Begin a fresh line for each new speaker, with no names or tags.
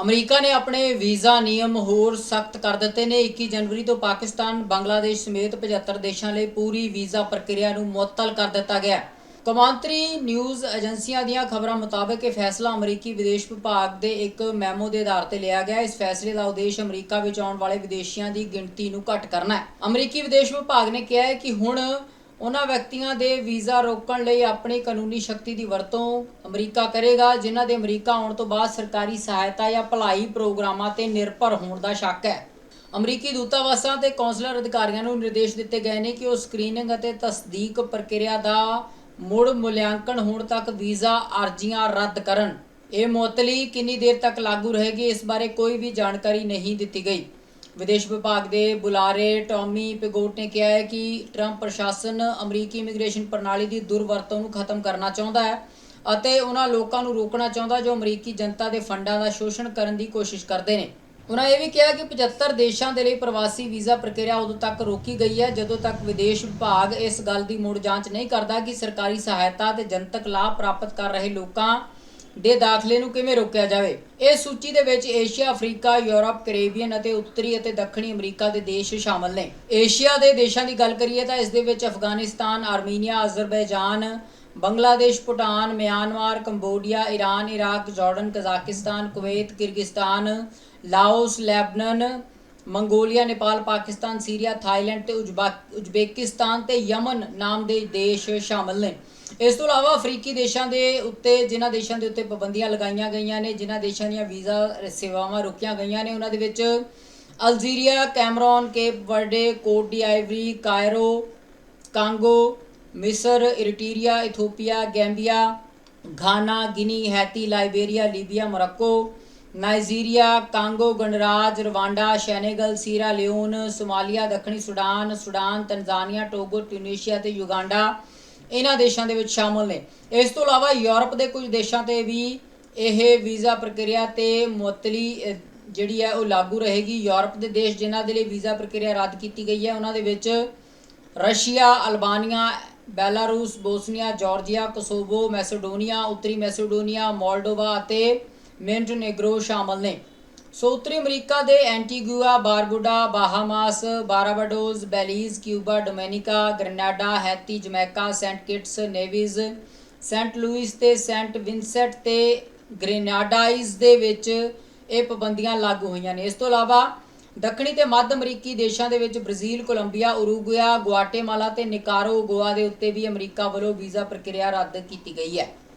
America ਨੇ ਆਪਣੇ visa ਨਿਯਮ ਹੋਰ ਸਖਤ ਕਰ ਦਿੱਤੇ ਨੇ। 21 ਜਨਵਰੀ ਤੋਂ ਪਾਕਿਸਤਾਨ, ਬੰਗਲਾਦੇਸ਼ ਸਮੇਤ 75 ਦੇਸ਼ਾਂ ਲਈ ਪੂਰੀ ਵੀਜ਼ਾ ਪ੍ਰਕਿਰਿਆ ਨੂੰ ਮੁਅੱਤਲ ਕਰ ਦਿੱਤਾ ਗਿਆ ਹੈ। ਕੌਮਾਂਤਰੀ ਨਿਊਜ਼ ਏਜੰਸੀਆਂ ਦੀਆਂ ਖਬਰਾਂ ਮੁਤਾਬਕ ਇਹ ਫੈਸਲਾ ਅਮਰੀਕੀ ਵਿਦੇਸ਼ ਵਿਭਾਗ ਦੇ ਇੱਕ ਮੈਮੋ ਦੇ ਆਧਾਰ ਤੇ ਲਿਆ ਗਿਆ ਇਸ ਫੈਸਲੇ ਦਾ ਉਦੇਸ਼ ਅਮਰੀਕਾ ਵਿੱਚ ਆਉਣ ਵਾਲੇ ਵਿਦੇਸ਼ੀਆਂ ਦੀ ਗਿਣਤੀ ਨੂੰ ਘੱਟ ਕਰਨਾ ਹੈ। ਅਮਰੀਕੀ ਵਿਦੇਸ਼ ਵਿਭਾਗ ਨੇ ਕਿਹਾ ਹੈ ਕਿ ਹੁਣ ਉਹਨਾਂ ਵਿਅਕਤੀਆਂ ਦੇ ਵੀਜ਼ਾ ਰੋਕਣ ਲਈ ਆਪਣੀ ਕਾਨੂੰਨੀ ਸ਼ਕਤੀ ਦੀ ਵਰਤੋਂ ਅਮਰੀਕਾ ਕਰੇਗਾ, ਜਿਨ੍ਹਾਂ ਦੇ ਅਮਰੀਕਾ ਆਉਣ ਤੋਂ ਬਾਅਦ ਸਰਕਾਰੀ ਸਹਾਇਤਾ ਜਾਂ ਭਲਾਈ ਪ੍ਰੋਗਰਾਮਾਂ ਤੇ ਨਿਰਭਰ ਹੋਣ ਦਾ ਸ਼ੱਕ ਹੈ। ਅਮਰੀਕੀ ਦੂਤਾਵਾਸਾਂ ਤੇ ਕੌਂਸਲਰ ਅਧਿਕਾਰੀਆਂ ਨੂੰ ਨਿਰਦੇਸ਼ ਦਿੱਤੇ ਗਏ ਨੇ ਕਿ ਉਹ ਸਕਰੀਨਿੰਗ ਅਤੇ ਤਸਦੀਕ ਪ੍ਰਕਿਰਿਆ ਦਾ ਮੁੜ ਮੁਲਾਂਕਣ ਹੋਣ ਤੱਕ ਵੀਜ਼ਾ ਅਰਜ਼ੀਆਂ ਰੱਦ ਕਰਨ। ਇਹ ਮੁਅੱਤਲੀ ਕਿੰਨੀ ਦੇਰ ਤੱਕ ਲਾਗੂ ਰਹੇਗੀ, ਇਸ ਬਾਰੇ ਕੋਈ ਵੀ ਜਾਣਕਾਰੀ ਨਹੀਂ ਦਿੱਤੀ ਗਈ। ਵਿਦੇਸ਼ ਵਿਭਾਗ ਦੇ ਬੁਲਾਰੇ ਟੌਮੀ ਪਿਗੋਟ ਨੇ ਕਿਹਾ ਹੈ ਕਿ ਟਰੰਪ ਪ੍ਰਸ਼ਾਸਨ ਅਮਰੀਕੀ ਇਮੀਗ੍ਰੇਸ਼ਨ ਪ੍ਰਣਾਲੀ ਦੀ ਦੁਰਵਰਤੋਂ ਨੂੰ ਖਤਮ ਕਰਨਾ ਚਾਹੁੰਦਾ ਹੈ ਅਤੇ ਉਹਨਾਂ ਲੋਕਾਂ ਨੂੰ ਰੋਕਣਾ ਚਾਹੁੰਦਾ ਜੋ ਅਮਰੀਕੀ ਜਨਤਾ ਦੇ ਫੰਡਾਂ ਦਾ ਸ਼ੋਸ਼ਣ ਕਰਨ ਦੀ ਕੋਸ਼ਿਸ਼ ਕਰਦੇ ਨੇ। ਉਹਨਾਂ ਇਹ ਵੀ ਕਿਹਾ ਕਿ 75 ਦੇਸ਼ਾਂ ਦੇ ਲਈ ਪ੍ਰਵਾਸੀ ਵੀਜ਼ਾ ਪ੍ਰਕਿਰਿਆ ਉਦੋਂ ਤੱਕ ਰੋਕੀ ਗਈ ਹੈ ਜਦੋਂ ਤੱਕ ਵਿਦੇਸ਼ ਵਿਭਾਗ ਇਸ ਗੱਲ ਦੀ ਮੁੜ ਜਾਂਚ ਨਹੀਂ ਕਰਦਾ ਕਿ ਸਰਕਾਰੀ ਸਹਾਇਤਾ ਤੇ ਜਨਤਕ ਲਾਭ ਪ੍ਰਾਪਤ ਕਰ ਰਹੇ ਲੋਕਾਂ ਦੇ ਦਾਖਲੇ ਨੂੰ ਕਿਵੇਂ ਰੋਕਿਆ ਜਾਵੇ? ਇਸ ਸੂਚੀ ਦੇ ਵਿੱਚ ਏਸ਼ੀਆ, ਅਫਰੀਕਾ, ਯੂਰਪ, ਕੈਰੇਬੀਅਨ ਅਤੇ ਉੱਤਰੀ ਅਤੇ ਦੱਖਣੀ ਅਮਰੀਕਾ ਦੇ ਦੇਸ਼ ਸ਼ਾਮਲ ਨੇ। ਏਸ਼ੀਆ ਦੇ ਦੇਸ਼ਾਂ ਦੀ ਗੱਲ ਕਰੀਏ ਤਾਂ ਇਸ ਦੇ ਵਿੱਚ Afghanistan, Armenia, Azerbaijan, Bangladesh, Bhutan, Myanmar, Cambodia Iran Iraq, Jordan, Kazakhstan, Kuwait, Kyrgyzstan, Laos, Lebanon Mongolia, Nepal, Pakistan, Syria, Thailand ਤੇ ਉਜ਼ਬਾ- ਉਜ਼ਬੇਕਿਸਤਾਨ ਤੇ ਯਮਨ ਨਾਮ ਦੇ ਦੇਸ਼ ਸ਼ਾਮਲ ਨੇ। ਇਸ ਤੋਂ ਇਲਾਵਾ ਅਫਰੀਕੀ ਦੇਸ਼ਾਂ ਦੇ ਉੱਤੇ, ਜਿਨ੍ਹਾਂ ਦੇਸ਼ਾਂ ਦੇ ਉੱਤੇ ਪਾਬੰਦੀਆਂ ਲਗਾਈਆਂ ਗਈਆਂ ਨੇ, ਜਿਨ੍ਹਾਂ ਦੇਸ਼ਾਂ ਦੀਆਂ ਵੀਜ਼ਾ ਸੇਵਾਵਾਂ ਰੋਕੀਆਂ ਗਈਆਂ ਨੇ, ਉਹਨਾਂ ਦੇ ਵਿੱਚ Algeria, Cameroon, Cape Verde, Cote de Ivory, Cairo, Congo, ਮਿਸਰ, Eritrea, Ethiopia, Gambia, Ghana, Guinea, Haiti, Liberia, Libya, Morocco Nigeria Congo ਗਣਰਾਜ, Rwanda, Senegal, Sierra Leone, Somalia, ਦੱਖਣੀ Sudan Sudan, Tanzania, Togo, Tunisia ਤੇ ਯੁਗਾਂਡਾ ਇਹਨਾਂ ਦੇਸ਼ਾਂ ਦੇ ਵਿੱਚ ਸ਼ਾਮਲ ਨੇ। ਇਸ ਤੋਂ ਇਲਾਵਾ ਯੂਰਪ ਦੇ ਕੁਝ ਦੇਸ਼ਾਂ ਤੇ ਵੀ ਇਹ ਵੀਜ਼ਾ ਪ੍ਰਕਿਰਿਆ ਤੇ ਮੁਅੱਤਲੀ ਜਿਹੜੀ ਹੈ ਉਹ ਲਾਗੂ ਰਹੇਗੀ। ਯੂਰਪ ਦੇ ਦੇਸ਼ ਜਿਨ੍ਹਾਂ ਦੇ ਲਈ ਵੀਜ਼ਾ ਪ੍ਰਕਿਰਿਆ ਰੱਦ ਕੀਤੀ ਗਈ ਹੈ, ਉਹਨਾਂ ਦੇ ਵਿੱਚ Russia, Albania, Belarus, Bosnia, Georgia, Kosovo, Macedonia, ਉੱਤਰੀ ਮੈਸੇਡੋਨੀਆ, ਮੋਲਡੋਵਾ ਅਤੇ ਮੋਂਟੇਨੇਗਰੋ ਸ਼ਾਮਲ ਨੇ। ਸੋ ਉੱਤਰੀ ਅਮਰੀਕਾ ਦੇ Antigua, Barbuda, Bahamas Barbados Belize, Cuba, Dominica, Grenada, Haiti, Jamaica, Saint Kitts, Nevis, Saint Lucia ਤੇ ਸੈਂਟ ਵਿਨਸੈਂਟ ਤੇ ਗ੍ਰੇਨਾਡਾਈਜ਼ ਦੇ ਵਿੱਚ ਇਹ ਪਾਬੰਦੀਆਂ ਲਾਗੂ ਹੋਈਆਂ ਨੇ। ਇਸ ਤੋਂ ਇਲਾਵਾ ਦੱਖਣੀ ਤੇ ਮੱਧ ਅਮਰੀਕੀ ਦੇਸ਼ਾਂ ਦੇ ਵਿੱਚ ਬ੍ਰਾਜ਼ੀਲ, ਕੋਲੰਬੀਆ ਉਰੂਗੁਆ ਗੁਆਟੇਮਾਲਾ ਤੇ ਨਿਕਾਰੋਗੁਆ ਦੇ ਉੱਤੇ ਵੀ ਅਮਰੀਕਾ ਵੱਲੋਂ ਵੀਜ਼ਾ ਪ੍ਰਕਿਰਿਆ ਰੱਦ ਕੀਤੀ ਗਈ ਹੈ।